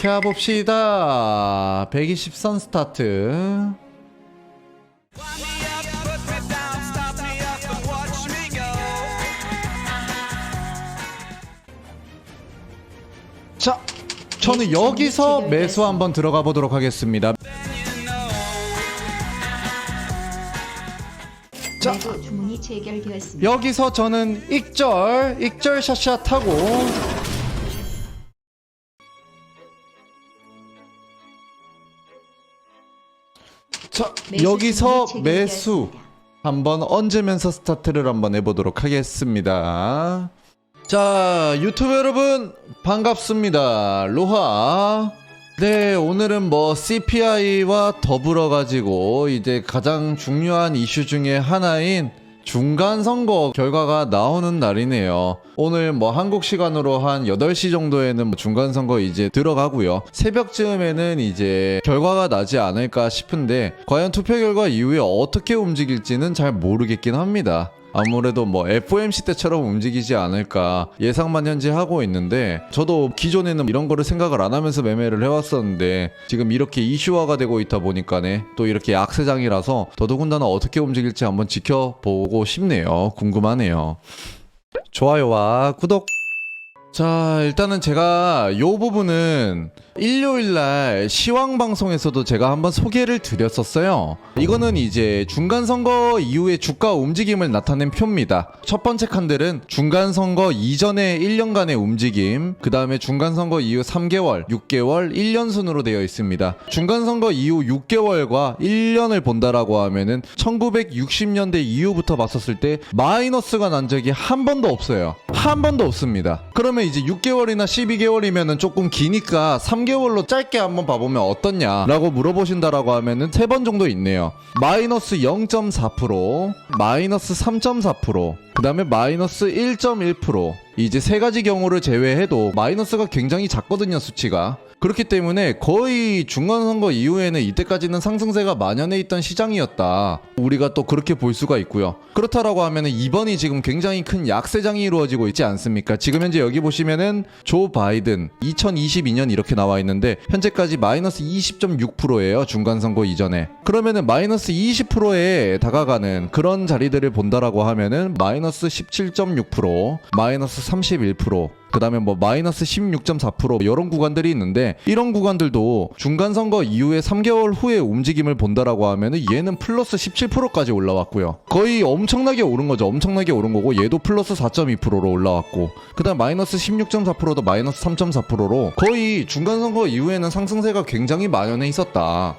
켜봅시다 120선 스타트. 자 저는 여기서 매수 한번 들어가 보도록 하겠습니다 자 체결되었습니다. 여기서 저는 익절 익절 샷샷 하고 여기서 매수. 한번 얹으면서 스타트를 한번 해보도록 하겠습니다. 자, 유튜브 여러분, 반갑습니다. 로하. 네, 오늘은 뭐 CPI와 더불어 가지고 이제 가장 중요한 이슈 중에 하나인 중간 선거 결과가 나오는 날이네요. 오늘 뭐 한국 시간으로 한 8시 정도에는 뭐 중간 선거 이제 들어가고요. 새벽쯤에는 이제 결과가 나지 않을까 싶은데 과연 투표 결과 이후에 어떻게 움직일지는 잘 모르겠긴 합니다. 아무래도 뭐 FOMC 때처럼 움직이지 않을까 예상만 현재 하고 있는데 저도 기존에는 이런 거를 생각을 안 하면서 매매를 해왔었는데 지금 이렇게 이슈화가 되고 있다 보니까네 또 이렇게 약세장이라서 더더군다나 어떻게 움직일지 한번 지켜보고 싶네요. 궁금하네요. 좋아요와 구독. 자, 일단은 제가 요 부분은 일요일 날 시황 방송에서도 제가 한번 소개를 드렸었어요. 이거는 이제 중간 선거 이후에 주가 움직임을 나타낸 표입니다. 첫 번째 칸들은 중간 선거 이전의 1년간의 움직임, 그 다음에 중간 선거 이후 3개월, 6개월, 1년 순으로 되어 있습니다. 중간 선거 이후 6개월과 1년을 본다라고 하면은 1960년대 이후부터 봤었을 때 마이너스가 난 적이 한 번도 없어요. 한 번도 없습니다. 그러면 이제 6개월이나 12개월이면은 조금 기니까 3 개월로 짧게 한번 봐보면 어떻냐라고 물어보신다라고 하면은 세번 정도 있네요. 마이너스 0.4%, 마이너스 3.4%, 그 다음에 마이너스 1.1%. 이제 세 가지 경우를 제외해도 마이너스가 굉장히 작거든요, 수치가. 그렇기 때문에 거의 중간선거 이후에는 이때까지는 상승세가 만연해 있던 시장이었다. 우리가 또 그렇게 볼 수가 있고요. 그렇다라고 하면은 이번이 지금 굉장히 큰 약세장이 이루어지고 있지 않습니까? 지금 현재 여기 보시면은 조 바이든 2022년 이렇게 나와 있는데 현재까지 마이너스 20.6%예요. 중간선거 이전에. 그러면은 마이너스 20%에 다가가는 그런 자리들을 본다라고 하면은 마이너스 17.6%, 마이너스 31%, 그 다음에 뭐 마이너스 16.4% 이런 구간들이 있는데 이런 구간들도 중간 선거 이후에 3개월 후에 움직임을 본다라고 하면은 얘는 플러스 17%까지 올라왔고요. 거의 엄청나게 오른 거죠. 엄청나게 오른 거고 얘도 플러스 4.2%로 올라왔고 그다음 마이너스 16.4%도 마이너스 3.4%로 거의 중간 선거 이후에는 상승세가 굉장히 만연해 있었다.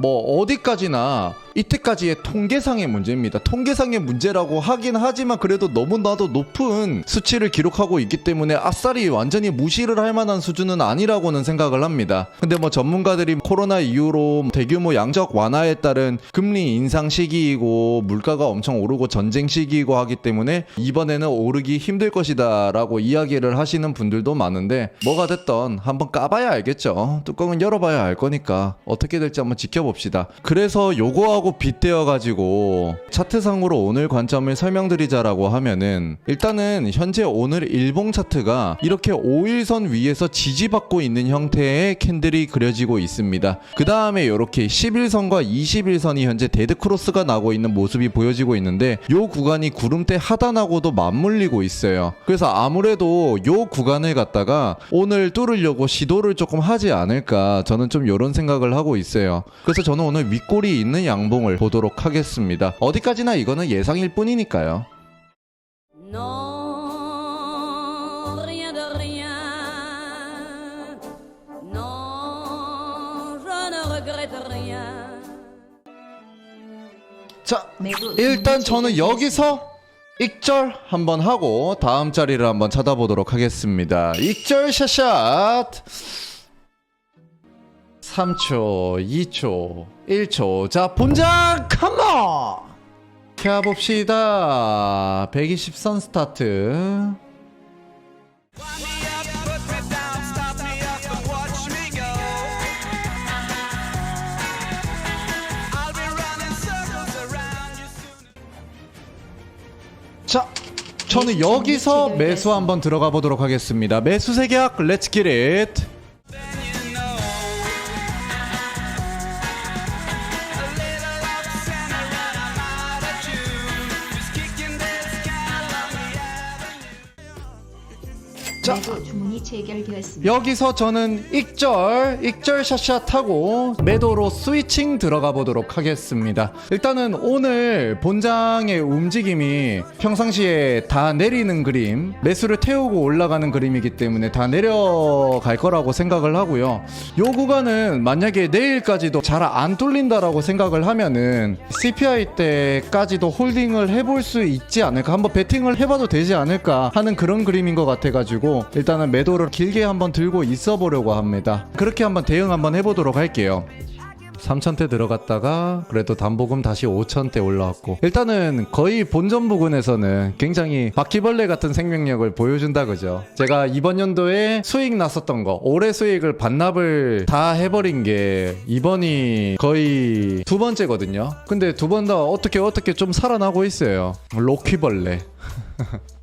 뭐 어디까지나 이때까지의 통계상의 문제입니다. 통계상의 문제라고 하긴 하지만 그래도 너무나도 높은 수치를 기록하고 있기 때문에 아싸리 완전히 무시를 할 만한 수준은 아니라고는 생각을 합니다. 근데 뭐 전문가들이 코로나 이후로 대규모 양적 완화에 따른 금리 인상 시기이고 물가가 엄청 오르고 전쟁 시기이고 하기 때문에 이번에는 오르기 힘들 것이다 라고 이야기를 하시는 분들도 많은데 뭐가 됐던 한번 까봐야 알겠죠. 뚜껑은 열어봐야 알 거니까 어떻게 될지 한번 지켜봅시다. 그래서 요거하고 빗대어 가지고 차트상으로 오늘 관점을 설명드리자라고 하면은 일단은 현재 오늘 일봉 차트가 이렇게 5일선 위에서 지지받고 있는 형태의 캔들이 그려지고 있습니다. 그 다음에 이렇게 11선과 21선이 현재 데드 크로스가 나고 있는 모습이 보여지고 있는데 요 구간이 구름대 하단하고도 맞물리고 있어요. 그래서 아무래도 요 구간을 갖다가 오늘 뚫으려고 시도를 조금 하지 않을까 저는 좀 이런 생각을 하고 있어요. 그래서 저는 오늘 윗골이 있는 양 봉을 보도록 하겠습니다. 어디까지나 이거는 예상일 뿐이니까요. 자, 일단 저는. 여기서 익절 한번 하고 다음 자리를 한번 찾아보도록 하겠습니다. 익절 샷샷. 3초, 2초, 1초. 자, 본장 컴온! 켜봅시다. 120선 스타트. 자, 저는 여기서 매수 한번 들어가 보도록 하겠습니다. 매수 세계약 렛츠 기릿. 자. 매도 주문이 체결되었습니다. 여기서 저는 익절, 익절 샷샷하고 매도로 스위칭 들어가 보도록 하겠습니다. 일단은 오늘 본장의 움직임이 평상시에 다 내리는 그림, 매수를 태우고 올라가는 그림이기 때문에 다 내려갈 거라고 생각을 하고요. 요 구간은 만약에 내일까지도 잘 안 뚫린다라고 생각을 하면은 CPI 때까지도 홀딩을 해볼 수 있지 않을까 한번 베팅을 해봐도 되지 않을까 하는 그런 그림인 것 같아가지고 일단은 매도를 길게 한번 들고 있어 보려고 합니다. 그렇게 한번 대응 한번 해보도록 할게요. 3천대 들어갔다가 그래도 담보금 다시 5천대 올라왔고 일단은 거의 본전 부근에서는 굉장히 바퀴벌레 같은 생명력을 보여준다 그죠? 제가 이번 연도에 수익 났었던 거 올해 수익을 반납을 다 해버린 게 이번이 거의 두 번째거든요. 근데 두 번 다 어떻게 어떻게 좀 살아나고 있어요? 로퀴벌레